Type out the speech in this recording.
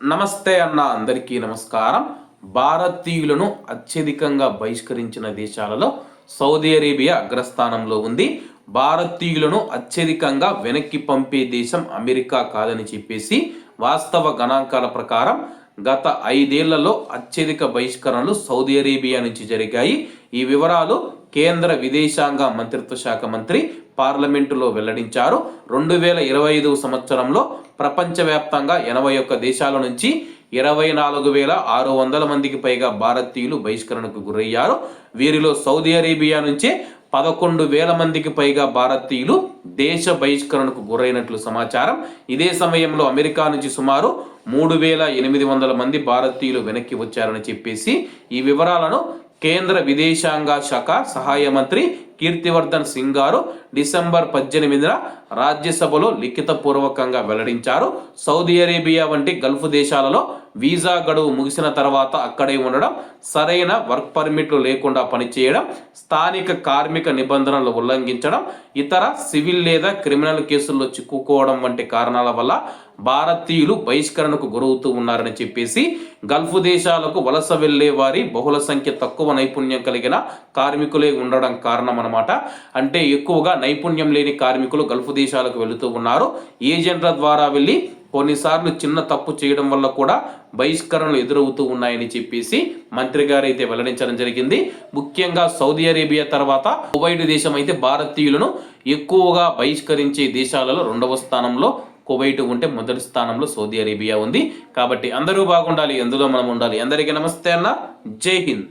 నమస్తే అన్న అందరికీ నమస్కారం. భారతీయులను అత్యధికంగా బహిష్కరించిన దేశాలలో సౌదీ అరేబియా అగ్రస్థానంలో ఉంది. భారతీయులను అత్యధికంగా వెనక్కి పంపే దేశం అమెరికా కాదని చెప్పేసి వాస్తవ గణాంకాల ప్రకారం గత ఐదేళ్ళలో అత్యధిక బహిష్కరణలు సౌదీ అరేబియా నుంచి జరిగాయి. ఈ వివరాలు కేంద్ర విదేశాంగ మంత్రిత్వ శాఖ మంత్రి పార్లమెంటులో వెల్లడించారు. రెండు వేల ఇరవై ఐదు సంవత్సరంలో ప్రపంచవ్యాప్తంగా ఎనభై ఒక్క దేశాల నుంచి ఇరవై నాలుగు వేల ఆరు వందల మందికి పైగా భారతీయులు బహిష్కరణకు గురయ్యారు. వీరిలో సౌదీ అరేబియా నుంచే పదకొండు వేల మందికి పైగా భారతీయులు దేశ బహిష్కరణకు గురైనట్లు సమాచారం. ఇదే సమయంలో అమెరికా నుంచి సుమారు మూడు వేల ఎనిమిది వందల మంది భారతీయులు వెనక్కి వచ్చారని చెప్పేసి ఈ వివరాలను కేంద్ర విదేశాంగ శాఖ సహాయ మంత్రి కీర్తివర్ధన్ సింగ్ గారు డిసెంబర్ పద్దెనిమిదిన రాజ్యసభలో లిఖితపూర్వకంగా వెల్లడించారు. సౌదీ అరేబియా వంటి గల్ఫ్ దేశాలలో వీసా గడువు ముగిసిన తర్వాత అక్కడే ఉండడం సరైన వర్క్ పర్మిట్లు లేకుండా పనిచేయడం స్థానిక కార్మిక నిబంధనలు ఉల్లంఘించడం ఇతర సివిల్ లేదా క్రిమినల్ కేసుల్లో చిక్కుకోవడం వంటి కారణాల వల్ల భారతీయులు బహిష్కరణకు గురవుతూ ఉన్నారని చెప్పేసి గల్ఫ్ దేశాలకు వలస వెళ్ళే వారి బహుళ సంఖ్య తక్కువ నైపుణ్యం కలిగిన కార్మికులే ఉండడం కారణం అన్నమాట. అంటే ఎక్కువగా నైపుణ్యం లేని కార్మికులు గల్ఫ్ దేశాలకు వెళుతూ ఉన్నారు. ఏజెంట్ల ద్వారా వెళ్ళి కొన్నిసార్లు చిన్న తప్పు చేయడం వల్ల కూడా బహిష్కరణలు ఎదురవుతూ ఉన్నాయని చెప్పేసి మంత్రి గారు అయితే వెల్లడించడం జరిగింది. ముఖ్యంగా సౌదీ అరేబియా తర్వాత కువైట్ దేశం అయితే భారతీయులను ఎక్కువగా బహిష్కరించే దేశాలలో రెండవ స్థానంలో కువైట్ ఉంటే మొదటి స్థానంలో సౌదీ అరేబియా ఉంది. కాబట్టి అందరూ బాగుండాలి ఎందులో మనం ఉండాలి. అందరికీ నమస్తే అన్న. జై హింద్.